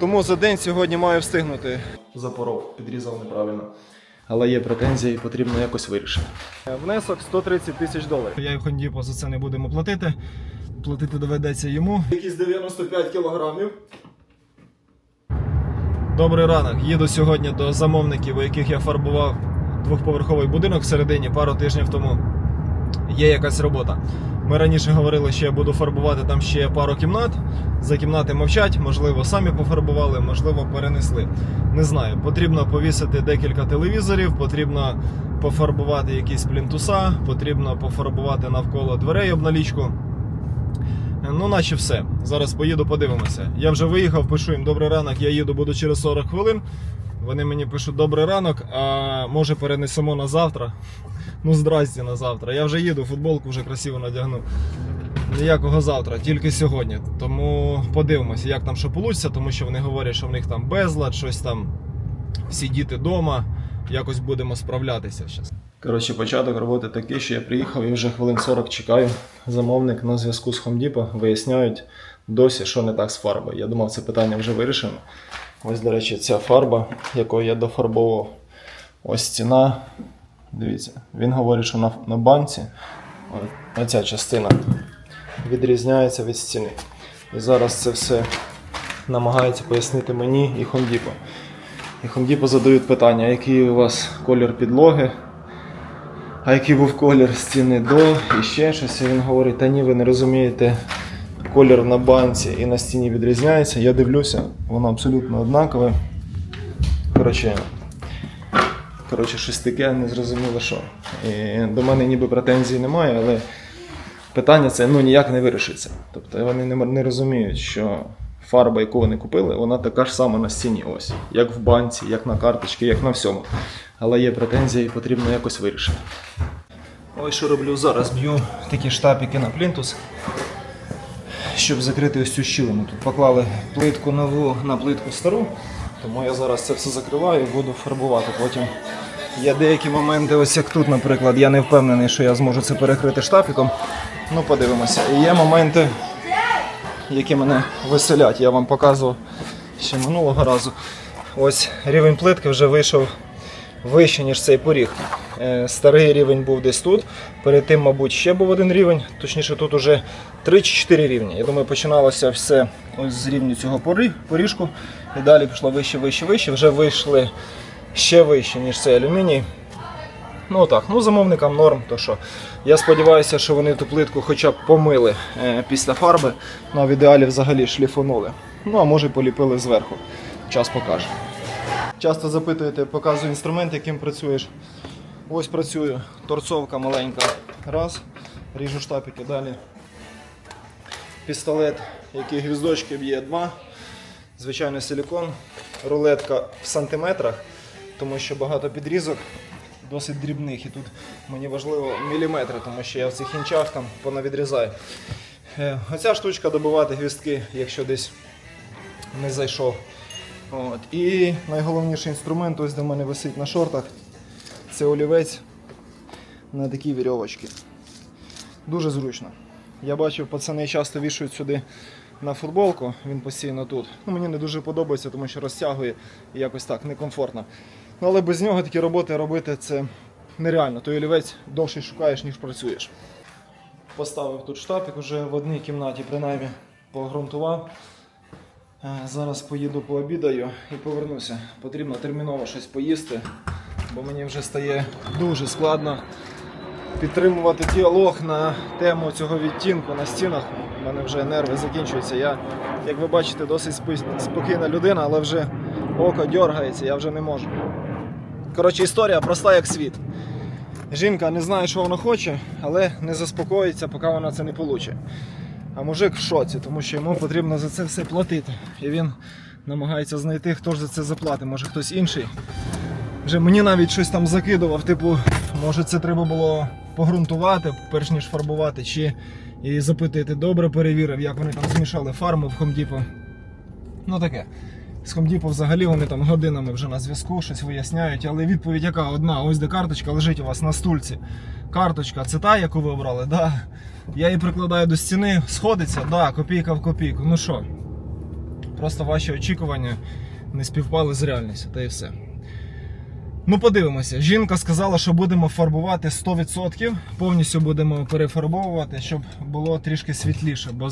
Тому за день сьогодні маю встигнути. Запоров, підрізав неправильно. Але є претензії, потрібно якось вирішити. Внесок 130 тисяч доларів. Я і Хондіпо за це не будемо платити. Платити доведеться йому. Якісь 95 кілограмів. Добрий ранок. Їду сьогодні до замовників, у яких я фарбував двохповерховий будинок всередині пару тижнів тому. Є якась робота. Ми раніше говорили, що я буду фарбувати там ще пару кімнат. За кімнати мовчать, можливо, самі пофарбували, можливо, перенесли. Не знаю. Потрібно повісити декілька телевізорів, потрібно пофарбувати якісь плінтуса, потрібно пофарбувати навколо дверей обналічку. Ну, наче все. Зараз поїду, подивимося. Я вже виїхав, пишу їм добрий ранок, я їду, буду через 40 хвилин. Вони мені пишуть добрий ранок, а може перенесемо на завтра. Ну, здрасті на завтра. Я вже їду, футболку вже красиво надягну. Ніякого завтра, тільки сьогодні. Тому подивимося, як там що вийде, тому що вони говорять, що в них там безлад, щось там всі діти вдома. Якось будемо справлятися зараз. Коротше, початок роботи такий, що я приїхав і вже хвилин 40 чекаю. Замовник на зв'язку з Depot виясняють досі, що не так з фарбою. Я думав, це питання вже вирішено. Ось, до речі, ця фарба, якою я дофарбовував. Ось стіна. Дивіться, він говорить, що на, на банці оця частина відрізняється від стіни. І зараз це все намагається пояснити мені і Depot. І Depot задають питання, який у вас колір підлоги, а який був колір стіни до і ще щось. І він говорить, та ні, ви не розумієте, колір на банці і на стіні відрізняється. Я дивлюся, воно абсолютно однакове. Коротше, коротше щось таке, не зрозуміло що. І до мене ніби претензій немає, але питання це ну, ніяк не вирішиться. Тобто вони не, не розуміють, що фарба, яку вони купили, вона така ж сама на стіні, ось, як в банці, як на карточці, як на всьому. Але є претензії, і потрібно якось вирішити. Ось що роблю зараз. Б'ю такі штапики на плінтус, щоб закрити ось цю щілину. Тут поклали плитку нову на плитку стару, тому я зараз це все закриваю і буду фарбувати потім. Є деякі моменти, ось як тут, наприклад, я не впевнений, що я зможу це перекрити штапіком. Ну, подивимося. І є моменти, які мене веселять. Я вам показував ще минулого разу. Ось рівень плитки вже вийшов вище, ніж цей поріг. Е, Старий рівень був десь тут. Перед тим, мабуть, ще був один рівень. Точніше, тут уже 3 чи 4 рівні. Я думаю, починалося все ось з рівню цього поріжку. І далі пішло вище, вище, вище. Вже вийшли ще вище, ніж цей алюміній. Ну так, ну замовникам норм, то що. Я сподіваюся, що вони ту плитку хоча б помили е, після фарби, ну а в ідеалі взагалі шліфонули. Ну а може поліпили зверху. Час покаже. Часто запитуєте, показую інструмент, яким працюєш. Ось працюю. Торцовка маленька. Раз. Ріжу штапики далі. Пістолет, який гвіздочки б'є два. Звичайно, силікон. Рулетка в сантиметрах, тому що багато підрізок досить дрібних. І тут мені важливо міліметри, тому що я в цих інчах там понавідрізаю. Е, Оця штучка добивати гвіздки, якщо десь не зайшов. От. І найголовніший інструмент, ось де мене висить на шортах, це олівець на такій вірьовочці. Дуже зручно. Я бачив, пацани часто вішають сюди на футболку, він постійно тут. Ну, мені не дуже подобається, тому що розтягує і якось так некомфортно. Ну, але без нього такі роботи робити це нереально. Той олівець довше шукаєш, ніж працюєш. Поставив тут штапик уже в одній кімнаті, принаймні погрунтував. Е, Зараз поїду пообідаю і повернуся. Потрібно терміново щось поїсти, бо мені вже стає дуже складно підтримувати діалог на тему цього відтінку на стінах. У мене вже нерви закінчуються. Я, як ви бачите, досить спокійна людина, але вже око дергається, я вже не можу. Коротше, історія проста як світ. Жінка не знає, що вона хоче, але не заспокоїться, поки вона це не получить. А мужик в шоці, тому що йому потрібно за це все платити. І він намагається знайти, хто ж за це заплатить, може хтось інший. Вже мені навіть щось там закидував, типу, може це треба було погрунтувати, перш ніж фарбувати, чи і запитати, добре перевірив, як вони там змішали фарму в Хомдіпо. Ну таке. З Хомдіпо взагалі вони там годинами вже на зв'язку, щось виясняють, але відповідь яка одна, ось де карточка лежить у вас на стульці. Карточка, це та, яку ви обрали? Да. Я її прикладаю до стіни, сходиться, да, копійка в копійку. Ну що? Просто ваші очікування не співпали з реальністю, та і все. Ну, подивимося. Жінка сказала, що будемо фарбувати 100%, повністю будемо перефарбовувати, щоб було трішки світліше, бо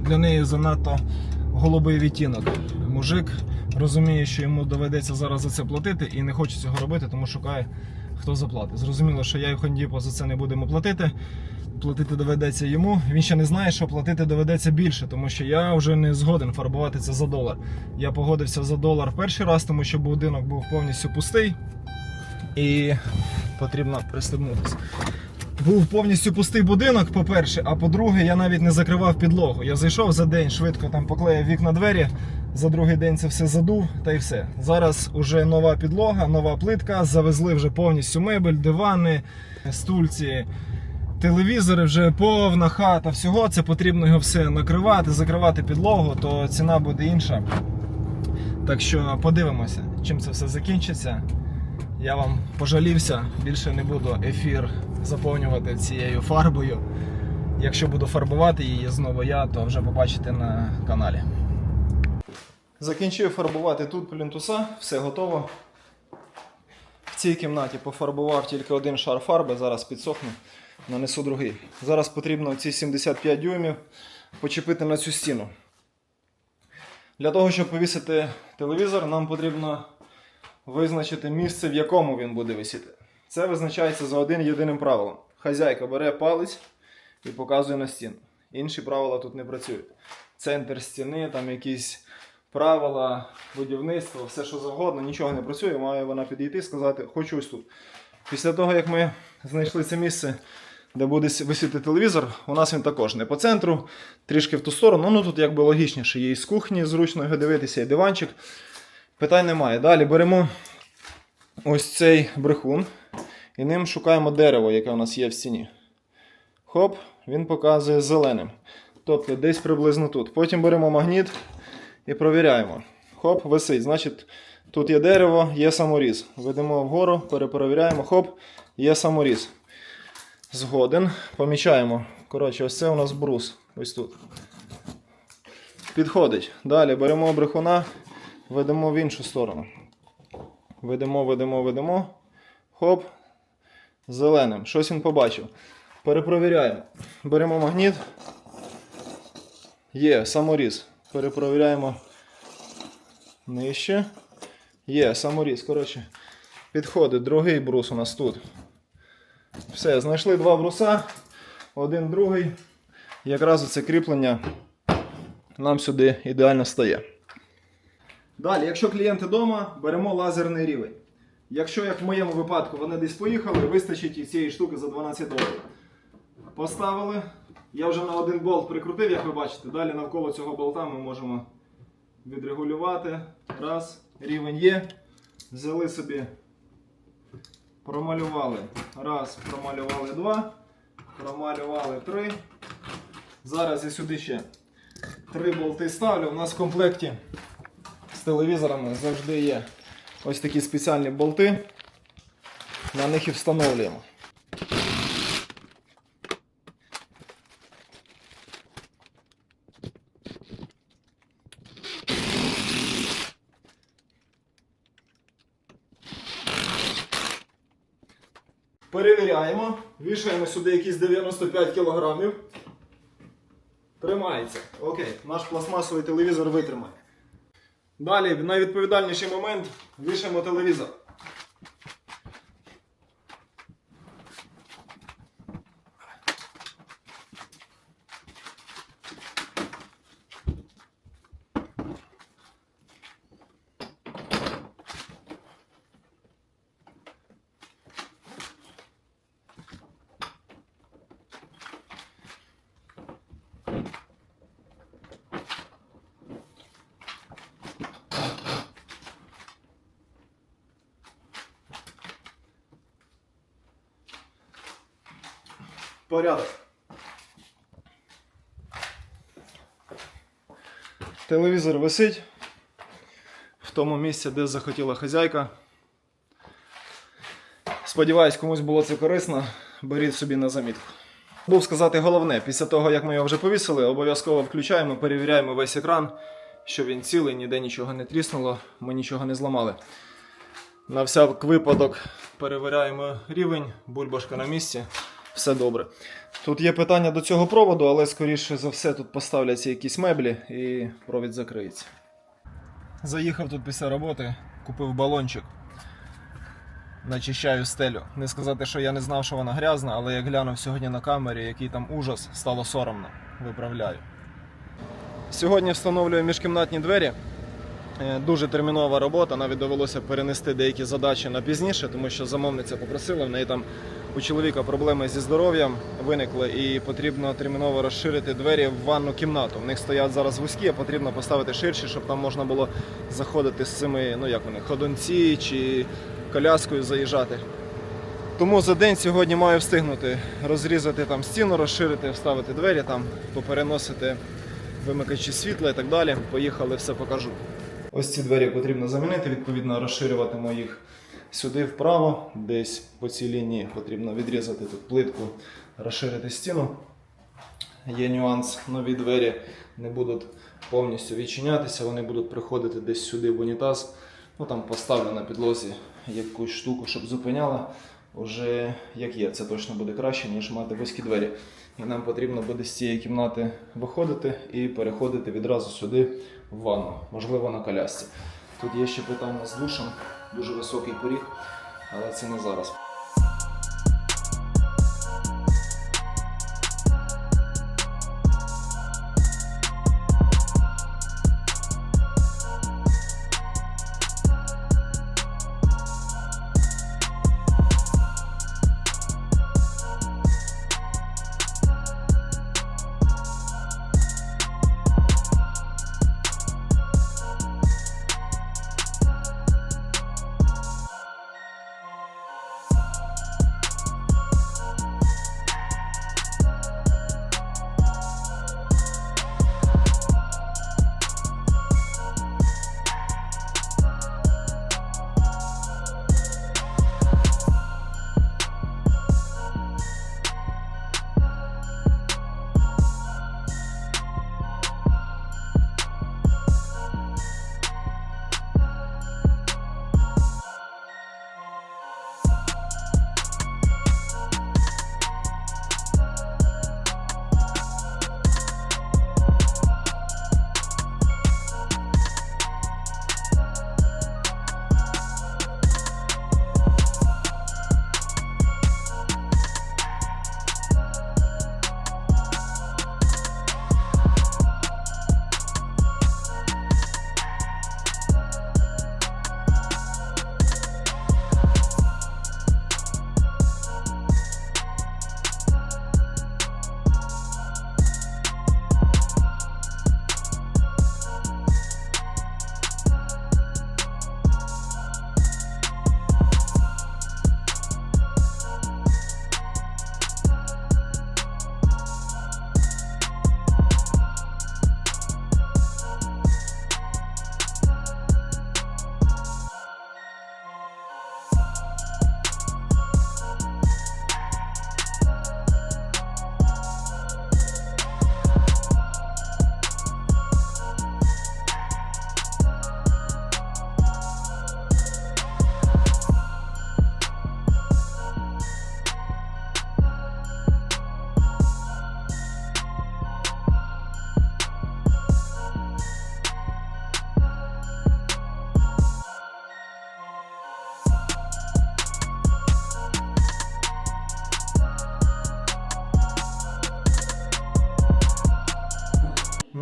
для неї занадто голубий відтінок. Мужик розуміє, що йому доведеться зараз за це платити і не хоче цього робити, тому шукає, хто заплатить. Зрозуміло, що я і Хондіпо за це не будемо платити. Платити доведеться йому. Він ще не знає, що платити доведеться більше, тому що я вже не згоден фарбувати це за долар. Я погодився за долар перший раз, тому що будинок був повністю пустий і потрібно пристебнутися. Був повністю пустий будинок, по-перше, а по-друге, я навіть не закривав підлогу. Я зайшов за день, швидко там поклеїв вікна двері. За другий день це все задув та й все. Зараз уже нова підлога, нова плитка. Завезли вже повністю мебель, дивани, стульці, телевізори, вже повна хата. Всього це потрібно його все накривати, закривати підлогу, то ціна буде інша. Так що подивимося, чим це все закінчиться. Я вам пожалівся, більше не буду ефір заповнювати цією фарбою. Якщо буду фарбувати її знову я, то вже побачите на каналі. Закінчив фарбувати тут плінтуса, все готово. В цій кімнаті пофарбував тільки один шар фарби, зараз підсохну, нанесу другий. Зараз потрібно ці 75 дюймів почепити на цю стіну. Для того, щоб повісити телевізор, нам потрібно визначити місце, в якому він буде висіти. Це визначається за один єдиним правилом. Хазяйка бере палець і показує на стіну. Інші правила тут не працюють. Центр стіни, там якісь правила будівництва, все що завгодно, нічого не працює. Має вона підійти і сказати, хочу ось тут. Після того, як ми знайшли це місце, де буде висіти телевізор, у нас він також не по центру, трішки в ту сторону. Ну тут якби логічніше, є і з кухні, зручно його дивитися, і диванчик. Питань немає. Далі беремо ось цей брехун і ним шукаємо дерево, яке у нас є в стіні. Хоп, він показує зеленим. Тобто десь приблизно тут. Потім беремо магніт і провіряємо. Хоп, висить. Значить, тут є дерево, є саморіз. Ведемо вгору, перепровіряємо, хоп, є саморіз. Згоден. Помічаємо. Коротше, ось це у нас брус. Ось тут. Підходить. Далі беремо брехуна, ведемо в іншу сторону. Ведемо, ведемо, ведемо. Хоп. Зеленим. Щось він побачив. Перепровіряємо. Беремо магніт. Є, саморіз. Перепровіряємо нижче. Є, саморіз. Коротше, підходить. Другий брус у нас тут. Все, знайшли два бруса. Один другий. Якраз оце кріплення нам сюди ідеально стає. Далі, якщо клієнти вдома, беремо лазерний рівень. Якщо, як в моєму випадку, вони десь поїхали, вистачить і цієї штуки за 12 доларів. Поставили. Я вже на один болт прикрутив, як ви бачите. Далі навколо цього болта ми можемо відрегулювати. Раз, рівень є. Взяли собі, промалювали. Раз, промалювали два, промалювали три. Зараз я сюди ще три болти ставлю. У нас в комплекті з телевізорами завжди є ось такі спеціальні болти. На них і встановлюємо. Перевіряємо. Вішаємо сюди якісь 95 кілограмів. Тримається. Окей, наш пластмасовий телевізор витримає. Далі, найвідповідальніший момент, вішаємо телевізор. Порядок. Телевізор висить в тому місці, де захотіла хазяйка. Сподіваюсь, комусь було це корисно. Беріть собі на замітку. Був сказати головне, після того, як ми його вже повісили, обов'язково включаємо, перевіряємо весь екран. що він цілий, ніде нічого не тріснуло, ми нічого не зламали. На всяк випадок перевіряємо рівень, бульбашка на місці, все добре. Тут є питання до цього проводу, але скоріше за все тут поставляться якісь меблі і провід закриється. Заїхав тут після роботи, купив балончик. Начищаю стелю. Не сказати, що я не знав, що вона грязна, але як глянув сьогодні на камері, який там ужас, стало соромно. Виправляю. Сьогодні встановлюю міжкімнатні двері. Е, Дуже термінова робота, навіть довелося перенести деякі задачі на пізніше, тому що замовниця попросила, в неї там у чоловіка проблеми зі здоров'ям виникли і потрібно терміново розширити двері в ванну кімнату. В них стоять зараз вузькі, а потрібно поставити ширші, щоб там можна було заходити з цими, ну як вони, ходунці чи коляскою заїжджати. Тому за день сьогодні маю встигнути розрізати там стіну, розширити, вставити двері, там, попереносити вимикачі світла і так далі. Поїхали, все покажу. Ось ці двері потрібно замінити, відповідно, розширюватиму їх сюди вправо, десь по цій лінії потрібно відрізати тут плитку, розширити стіну. Є нюанс, нові двері не будуть повністю відчинятися, вони будуть приходити десь сюди в унітаз. Ну там поставлю на підлозі якусь штуку, щоб зупиняла. Уже як є, це точно буде краще, ніж мати вузькі двері. І нам потрібно буде з цієї кімнати виходити і переходити відразу сюди в ванну, можливо, на колясці. Тут є ще питання з душем, дуже високий поріг, але це не зараз.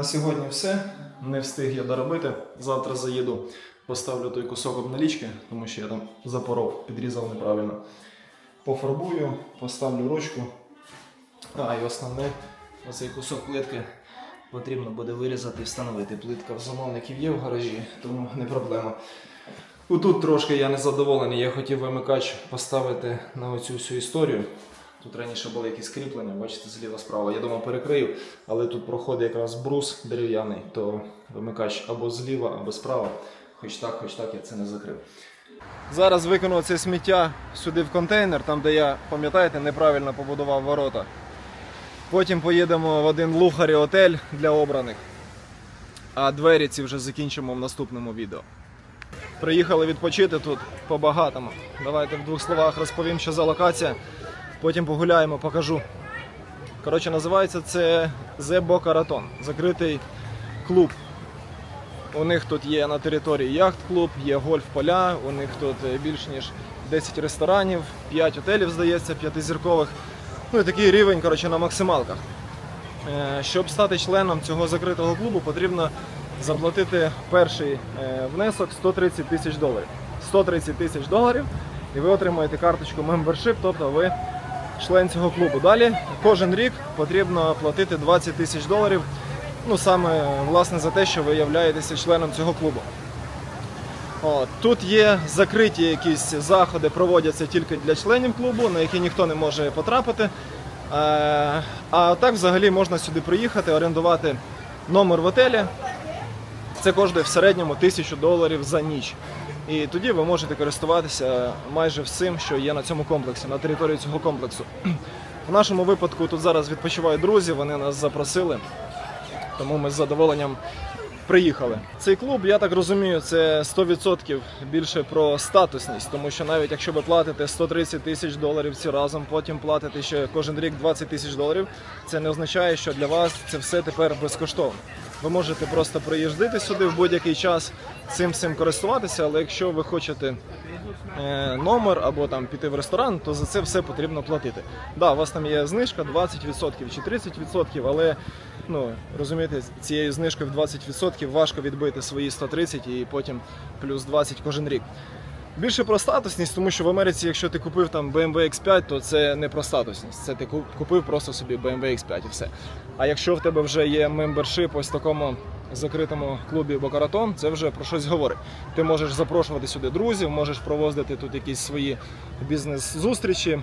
На сьогодні все. Не встиг я доробити. Завтра заїду, поставлю той кусок обналічки, тому що я там запоров, підрізав неправильно. Пофарбую, поставлю ручку. А, і основне, оцей кусок плитки потрібно буде вирізати і встановити. Плитка в замовників є в гаражі, тому не проблема. Тут трошки я не задоволений. Я хотів вимикач поставити на оцю всю історію. Тут раніше були якісь кріплення, бачите, зліва справа. Я думав перекрию, але тут проходить якраз брус дерев'яний, то вимикач або зліва, або справа. Хоч так, хоч так я це не закрив. Зараз викину це сміття сюди в контейнер, там де я, пам'ятаєте, неправильно побудував ворота. Потім поїдемо в один лухарі отель для обраних. А двері ці вже закінчимо в наступному відео. Приїхали відпочити тут по-багатому. Давайте в двох словах розповім, що за локація. Потім погуляємо, покажу. Коротше, називається це Boca Raton. Закритий клуб. У них тут є на території яхт-клуб, є гольф-поля, у них тут е, більш ніж 10 ресторанів, 5 готелів, здається, п'ятизіркових. Ну і такий рівень коротше, на максималках. Е, Щоб стати членом цього закритого клубу, потрібно заплатити перший е, внесок 130 тисяч доларів. 130 тисяч доларів, і ви отримаєте карточку Membership, тобто ви член цього клубу. Далі кожен рік потрібно платити 20 тисяч доларів. Ну саме власне за те, що ви являєтеся членом цього клубу. От, тут є закриті якісь заходи, проводяться тільки для членів клубу, на які ніхто не може потрапити. Е, а так взагалі можна сюди приїхати, орендувати номер в отелі. Це коштує в середньому 1000 доларів за ніч. І тоді ви можете користуватися майже всім, що є на цьому комплексі, на території цього комплексу. В нашому випадку тут зараз відпочивають друзі, вони нас запросили, тому ми з задоволенням приїхали. Цей клуб, я так розумію, це 100% більше про статусність, тому що навіть якщо ви платите 130 тисяч доларів всі разом, потім платите ще кожен рік 20 тисяч доларів, це не означає, що для вас це все тепер безкоштовно. Ви можете просто приїжджати сюди в будь-який час цим всім користуватися, але якщо ви хочете е, номер або там піти в ресторан, то за це все потрібно платити. Да, у вас там є знижка 20% чи 30%, але ну розумієте, цією знижкою в 20% важко відбити свої 130 і потім плюс 20 кожен рік. Більше про статусність, тому що в Америці, якщо ти купив там BMW X5, то це не про статусність. Це ти ку- купив просто собі BMW X5 і все. А якщо в тебе вже є мембершип ось такому закритому клубі Бокаратон, це вже про щось говорить. Ти можеш запрошувати сюди друзів, можеш проводити тут якісь свої бізнес-зустрічі.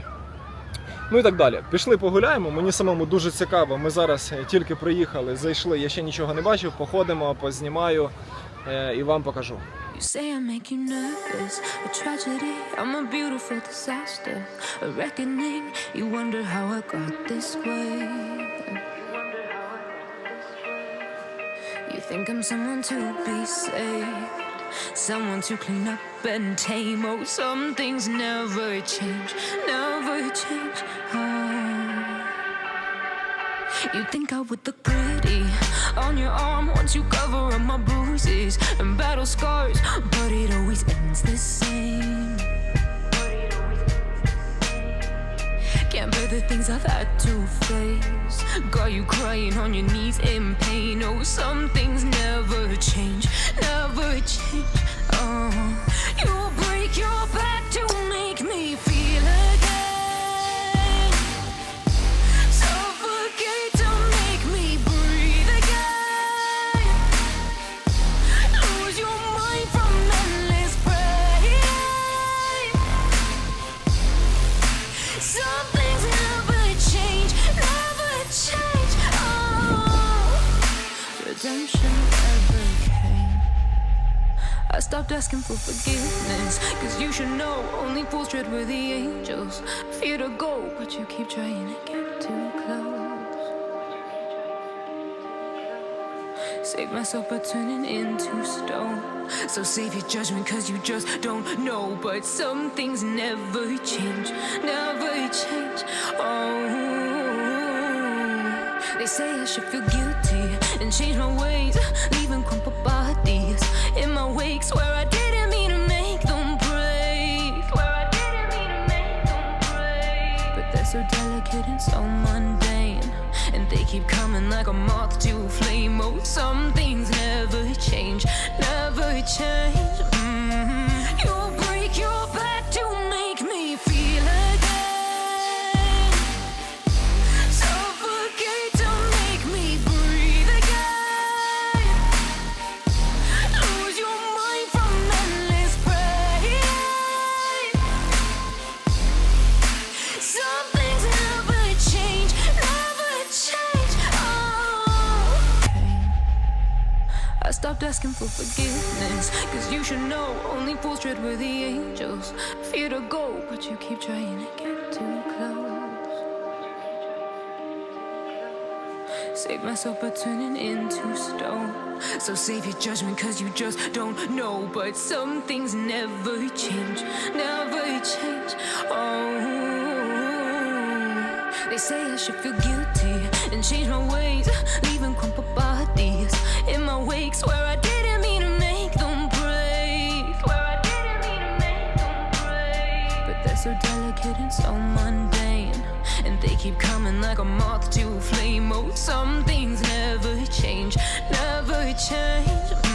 Ну і так далі. Пішли погуляємо. Мені самому дуже цікаво. Ми зараз е, тільки приїхали, зайшли. Я ще нічого не бачив. Походимо, познімаю е, і вам покажу. You say I make you nervous, a tragedy. I'm a beautiful disaster, a reckoning. You wonder how I got this way. Think I'm someone to be saved, someone to clean up and tame. Oh, some things never change, never change. Oh. You think I would look pretty on your arm once you cover up my bruises and battle scars, but it always ends the same. The things I've had to face. Got you crying on your knees in pain. Oh, some things never change, never change. Oh, stopped asking for forgiveness, cause you should know only fools tread where the angels fear to go, but you keep trying to get too close. Save myself by turning into stone. So save your judgment, cause you just don't know. But some things never change, never change. Oh, they say I should feel guilty and change my ways, leaving crumpled bodies in my wakes where I didn't mean to make them break. Swear I didn't mean to make them break. But they're so delicate and so mundane. And they keep coming like a moth to a flame. Oh, some things asking for forgiveness, cause you should know only fools tread where the angels fear to go, but you keep trying to get too close. Save myself by turning into stone. So save your judgment, cause you just don't know. But some things never change, never change. Oh, they say I should feel guilty and change my ways, leaving bodies in my wakes where I didn't mean to make them break. Swear I didn't mean to make them break. But they're so delicate and so mundane. And they keep coming like a moth to a flame. Oh, some things never change, never change.